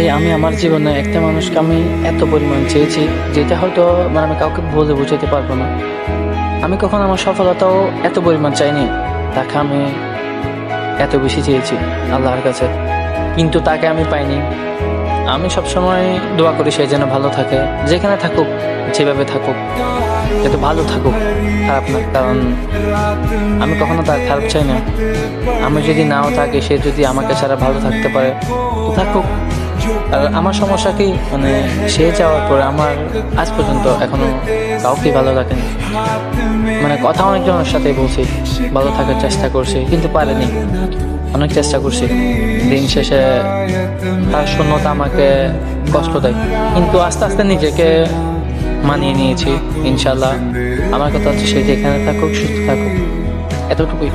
ভাই আমি আমার জীবনে একটা মানুষকে আমি এত পরিমাণ চেয়েছি, যেটা হয়তো মানে আমি কাউকে বলে বোঝাতে পারব না। আমি কখনো আমার সফলতাও এত পরিমাণ চাইনি, তাকে আমি এত বেশি চেয়েছি আল্লাহর কাছে। কিন্তু তাকে আমি পাইনি। আমি সবসময় দোয়া করি সে যেন ভালো থাকে, যেখানে থাকুক, যেভাবে থাকুক, যাতে ভালো থাকুক, খারাপ না। কারণ আমি কখনো তার খারাপ চাই না। আমি যদি নাও থাকি, সে যদি আমাকে ছাড়া ভালো থাকতে পারে থাকুক। আর আমার সমস্যা কি? মানে সে যাওয়ার পরে আমার আজ পর্যন্ত এখনও কাউকে ভালো লাগেনি। মানে কথা অনেকজনের সাথে বলছি, ভালো থাকার চেষ্টা করছি, কিন্তু পারেনি। অনেক চেষ্টা করছি। দিন শেষে তার শূন্যতা আমাকে কষ্ট দেয়। কিন্তু আস্তে আস্তে নিজেকে মানিয়ে নিয়েছি ইনশাল্লাহ আমার কথা হচ্ছে সে যেখানে থাকুক, সুস্থ থাকুক। এতটুকুই।